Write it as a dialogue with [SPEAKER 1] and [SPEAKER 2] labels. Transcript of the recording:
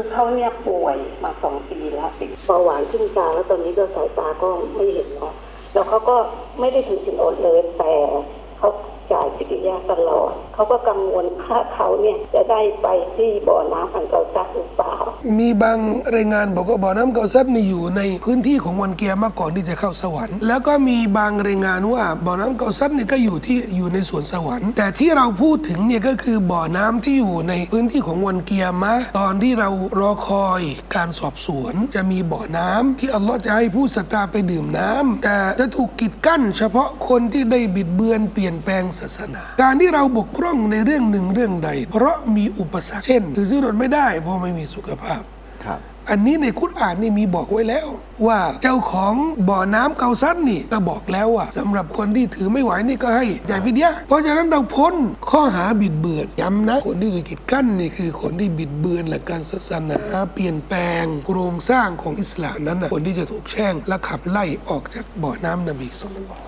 [SPEAKER 1] คือเขาเนี่ยป่วยมาสองปีแล้วเป็นเบาหวานขึ้นตาแล้วตอนนี้ก็สายตาก็ไม่เห็นแล้วแล้วเขาก็ไม่ได้ถึงสินอดเลยแต่เขาจ่ายสิทธิยาตลอด เขาก็กังวลว่าเขาเนี่ยจะได้ไปที่บ่อน้ำอันเกาซัก
[SPEAKER 2] มีบางรายงานบอกว่าบ่อน้ำเกาซัดนี่อยู่ในพื้นที่ของวันเกียร์มาก่อนที่จะเข้าสวรรค์ แล้วก็มีบางรายงานว่าบ่อน้ำเกาซัดนี่ก็อยู่ที่อยู่ในสวนสวรรค์ แต่ที่เราพูดถึงเนี่ยก็คือบ่อน้ำที่อยู่ในพื้นที่ของวันเกียร์มะตอนที่เรารอคอยการสอบสวน จะมีบ่อน้ำที่อัลลอฮ์จะให้ผู้ศรัทธาไปดื่มน้ำแต่จะถูกกีดกั้น เฉพาะคนที่ได้บิดเบือนเปลี่ยนแปลงศาสนา การที่เราบกพร่องในเรื่องหนึ่งเรื่องใด เพราะมีอุปสรรคเช่นถือซื้อรถไม่ได้เพราะไม่มีสุขภาพ
[SPEAKER 3] ครับ
[SPEAKER 2] อันนี้ในคุรอานนี่มีบอกไว้แล้ว ว่าเจ้าของบ่อน้ำเกาซัดนี่ก็บอกแล้วว่าสำหรับคนที่ถือไม่ไหวนี่ก็ให้จ่ายฟิดยะเพราะฉะนั้นเราพ้นข้อหาบิดเบือนย้ำนะ คนที่ถูกกีดกั้นนี่คือคนที่บิดเบือนหลักการศาสนาเปลี่ยนแปลงโครงสร้างของอิสลามนั้นนะคนที่จะถูกแช่งและขับไล่ออกจากบ่อน้ำนบีสุลต่าน